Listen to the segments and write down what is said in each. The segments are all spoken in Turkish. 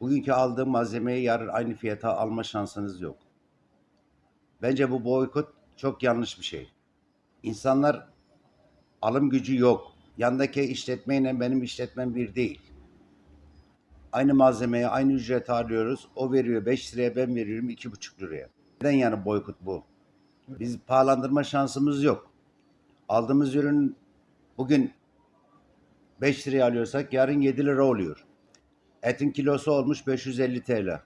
Bugünkü aldığım malzemeyi yarın aynı fiyata alma şansınız yok. Bence bu boykot çok yanlış bir şey. İnsanlar alım gücü yok. Yandaki işletmeyle benim işletmem bir değil. Aynı malzemeye aynı ücret alıyoruz. O veriyor 5 liraya ben veriyorum 2,5 liraya. Neden yani boykot bu? Biz pahalandırma şansımız yok. Aldığımız ürün bugün 5 liraya alıyorsak yarın 7 lira oluyor. Etin kilosu olmuş 550 TL.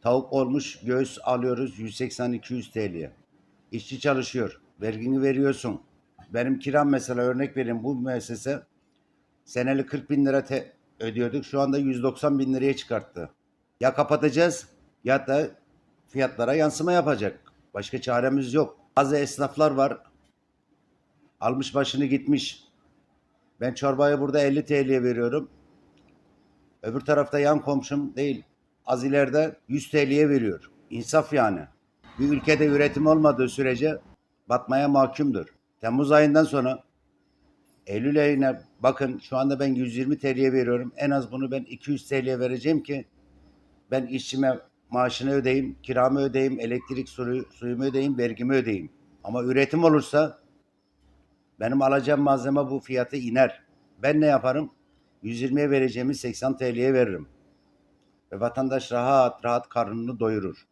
Tavuk olmuş göğüs alıyoruz 180-200 TL'ye. İşçi çalışıyor. Vergini veriyorsun. Benim kiram mesela örnek vereyim bu müessese seneli 40 bin lira te- ödüyorduk. Şu anda 190 bin liraya çıkarttı. Ya kapatacağız ya da fiyatlara yansıma yapacak. Başka çaremiz yok. Bazı esnaflar var. Almış başını gitmiş. Ben çorbayı burada 50 TL'ye veriyorum. Öbür tarafta yan komşum değil. Az ileride 100 TL'ye veriyor. İnsaf yani. Bir ülkede üretim olmadığı sürece batmaya mahkumdur. Temmuz ayından sonra Eylül ayına bakın şu anda ben 120 TL'ye veriyorum. En az bunu ben 200 TL'ye vereceğim ki ben işçime maaşını ödeyeyim, kiramı ödeyeyim, elektrik suyu, suyumu ödeyeyim, vergimi ödeyeyim. Ama üretim olursa benim alacağım malzeme bu fiyatı iner. Ben ne yaparım? 120'ye vereceğimi 80 TL'ye veririm. Ve vatandaş rahat rahat karnını doyurur.